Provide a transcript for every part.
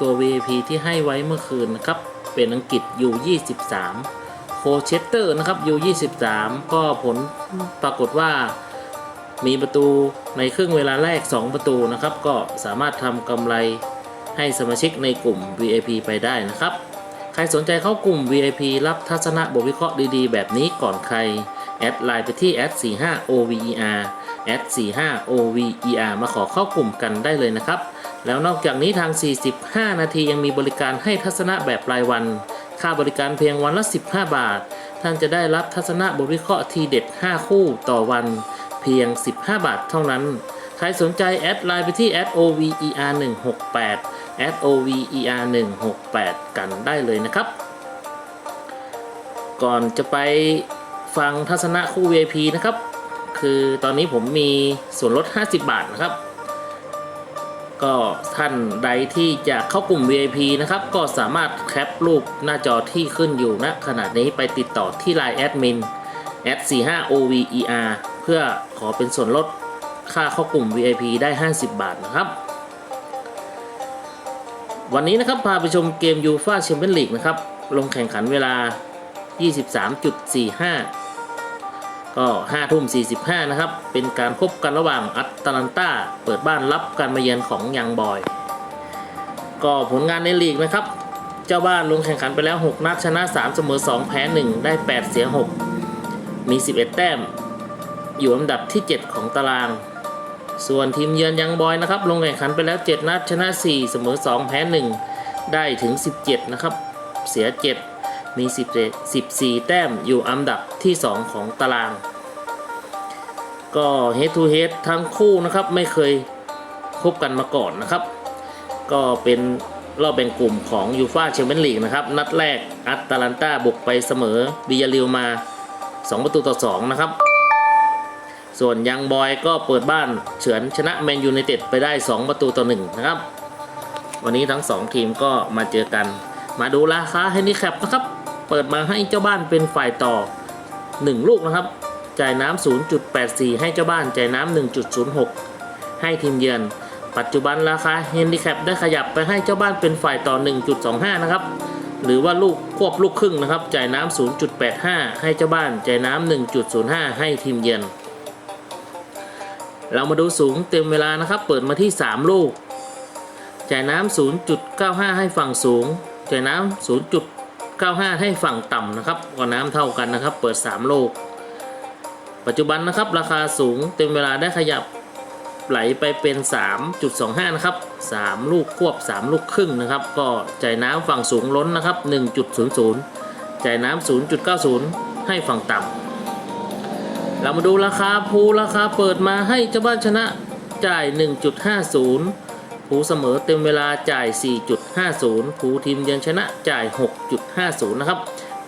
ตัว VIP ที่ให้ไว้เมื่อคืนนะครับ เป็นอังกฤษ U23 โคเชสเตอร์นะครับ U23 ก็ผลปรากฏว่ามีประตูในครึ่งเวลาแรก 2 ประตูนะครับ ก็สามารถทำกำไรให้สมาชิกในกลุ่ม VIP ไปได้นะครับ ใครสนใจเข้ากลุ่ม VIP รับทัศนะบทวิเคราะห์ดีๆ แบบนี้ก่อนใคร แอดไลน์ไปที่ #45OVER #45OVER มาขอเข้ากลุ่มกันได้เลยนะครับ แล้วนอกจากนี้ทาง 45 นาทียังมีบริการให้ทัศนะแบบรายวัน ค่าบริการเพียงวันละ 15 บาท ท่านจะได้รับทัศนะบทวิเคราะห์ทีเด็ด 5 คู่ต่อวัน เพียง 15 บาทเท่านั้น ใครสนใจแอดไลน์ไปที่ OVER 168 OVER 168 กันได้เลยนะครับ ก่อนจะไปฟังทัศนะคู่ VIP นะครับ คือตอนนี้ผมมีส่วนลด 50 บาทนะครับ ก็ท่านใดที่จะเข้ากลุ่ม VIP นะครับ ก็สามารถแคปรูปหน้าจอที่ขึ้นอยู่ณขณะนี้ไปติดต่อที่ Line แอดมิน 45OVER เพื่อขอเป็นส่วนลดค่าเข้ากลุ่ม VIP ได้ 50 บาทนะครับ วันนี้นะครับพาไปชมเกมยูฟาแชมเปี้ยนลีกนะครับ ลงแข่งขันเวลา 23.45 ก็5ทุ่ม45 นะครับ เป็นการพบกันระหว่างอัตแลนตาเปิดบ้านรับการมาเยือนของยังบอย ก็ผลงานในลีกนะครับ เจ้าบ้านลงแข่งขันไปแล้ว 6 นัดชนะ 3 เสมอ 2 แพ้ 1 ได้ 8 เสีย 6 มี 11 แต้ม อยู่อันดับที่ 7 ของตาราง ส่วนทีมเยือนยังบอยนะครับ ลงแข่งขันไปแล้ว 7 นัดชนะ 4 เสมอ 2 แพ้ 1 ได้ถึง 17 นะครับ เสีย 7มี 14 แต้ม อยู่อันดับที่ 2 ของตาราง ก็ head to head ทั้งคู่นะครับไม่เคยพบกันมาก่อนนะครับ ก็เป็นรอบแบ่งกลุ่มของยูฟาแชมเปี้ยนลีกนะครับ นัดแรกอัตแลนตาบุกไปเสมอบิยาริวมา 2 ประตูต่อ 2 นะครับ ส่วนยังบอยก็เปิดบ้านเฉือนชนะแมนยูไนเต็ดไปได้ 2 ประตูต่อ 1 นะครับ วันนี้ทั้ง 2 ทีมก็มาเจอกัน มาดูราคาให้นี่แคปนะครับ เปิดมาให้เจ้าบ้านเป็นฝ่ายต่อ 1 ลูกนะครับ จ่ายน้ำ 0.84 ให้เจ้าบ้านจ่ายน้ำ 1.06 ให้ทีมเยือน ปัจจุบันราคาเฮนดิแคปได้ขยับไปให้เจ้าบ้านเป็นฝ่ายต่อ 1.25 นะครับ หรือว่าลูกควบลูกครึ่งนะครับ จ่ายน้ำ 0.85 ให้เจ้าบ้านจ่ายน้ำ 1.05 ให้ทีมเยือน เรามาดูสูงเต็มเวลานะครับ เปิดมาที่ 3 ลูก จ่ายน้ำ 0.95 ให้ฝั่งสูง จ่ายน้ำ 0.95 ให้ฝั่งต่ำนะครับก็น้ำเท่ากันนะครับ เปิด 3 ลูก ปัจจุบันนะครับราคาสูงเต็มเวลาได้ขยับไหลไปเป็น 3.25 นะครับ 3 ลูกควบ 3 ลูกครึ่งนะครับ ก็จ่ายน้ำฝั่งสูงล้นนะครับ 1.00 จ่ายน้ำ0.90 ให้ฝั่งต่ำเรามาดูราคาภูราคาเปิดมาให้เจ้าบ้านชนะจ่าย 1.50ภูเสมอเต็มเวลาจ่าย 4.50ภูทีมเยือนชนะจ่าย 6.50 นะครับ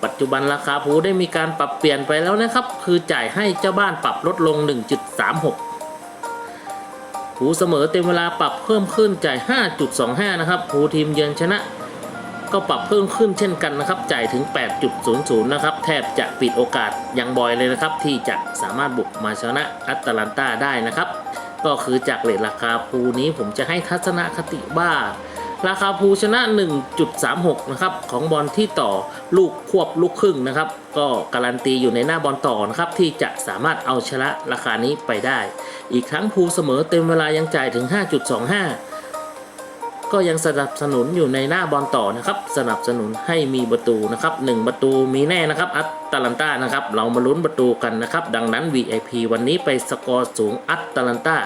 ปัจจุบันราคาภูได้มีการปรับเปลี่ยนไปแล้วนะครับ คือจ่ายให้เจ้าบ้านปรับลดลง 1.36ภูเสมอเต็มเวลาปรับเพิ่มขึ้นจ่าย 5.25 นะครับภูทีมเยือนชนะ ก็ปรับเพิ่มขึ้นเช่นกันนะครับ จ่ายถึง 8.00 นะครับ แทบจะปิดโอกาสยังบอยเลยนะครับ ที่จะสามารถบุกมาชนะอัตแลนตาได้นะครับ ก็คือจากเลทราคาภูนี้ผมจะให้ทัศนคติว่า ราคาภูชนะ 1.36 นะครับ ของบอลที่ต่อลูกควบลูกครึ่งนะครับ ก็การันตีอยู่ในหน้าบอลต่อนะครับ ที่จะสามารถเอาชนะราคานี้ไปได้ อีกครั้งภูเสมอเต็มเวลายังจ่ายถึง 5.25 ก็ยังสนับสนุนอยู่ในหน้าบอลต่อนะครับ สนับสนุนให้มีประตูนะครับ 1 ประตูมีแน่นะครับอัตตาลันตานะครับ เรามาลุ้นประตูกันนะครับ ดังนั้น VIP วันนี้ไปสกอร์สูงอัตตาลันตา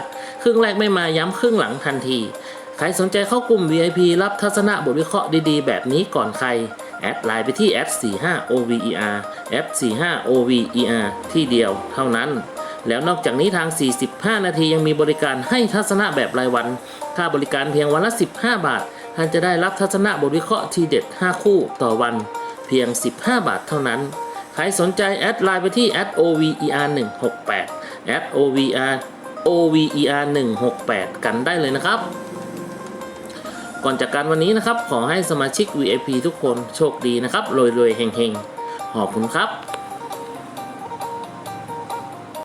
ครึ่งแรกไม่มาย้ำครึ่งหลังทันที ใครสนใจเข้ากลุ่ม VIP รับทัศนะบทวิเคราะห์ดีๆ แบบนี้ก่อนใคร แอดไลน์ไปที่45 OVER F45 OVER ที่เดียวเท่านั้น แล้วนอกจากนี้ทาง 45 นาทียังมีบริการให้ทัศนะแบบรายวัน ค่าบริการเพียงวันละ 15 บาท ท่านจะได้รับทัศนะบทวิเคราะห์ทีเด็ด 5 คู่ต่อวัน เพียง 15 บาทเท่านั้น ใครสนใจแอดไลน์ไปที่ @over 168 @over over 168 กันได้เลยนะครับ ก่อนจากการวันนี้นะครับ ขอให้สมาชิก VIP ทุกคนโชคดีนะครับรวยๆเฮงๆขอบคุณครับ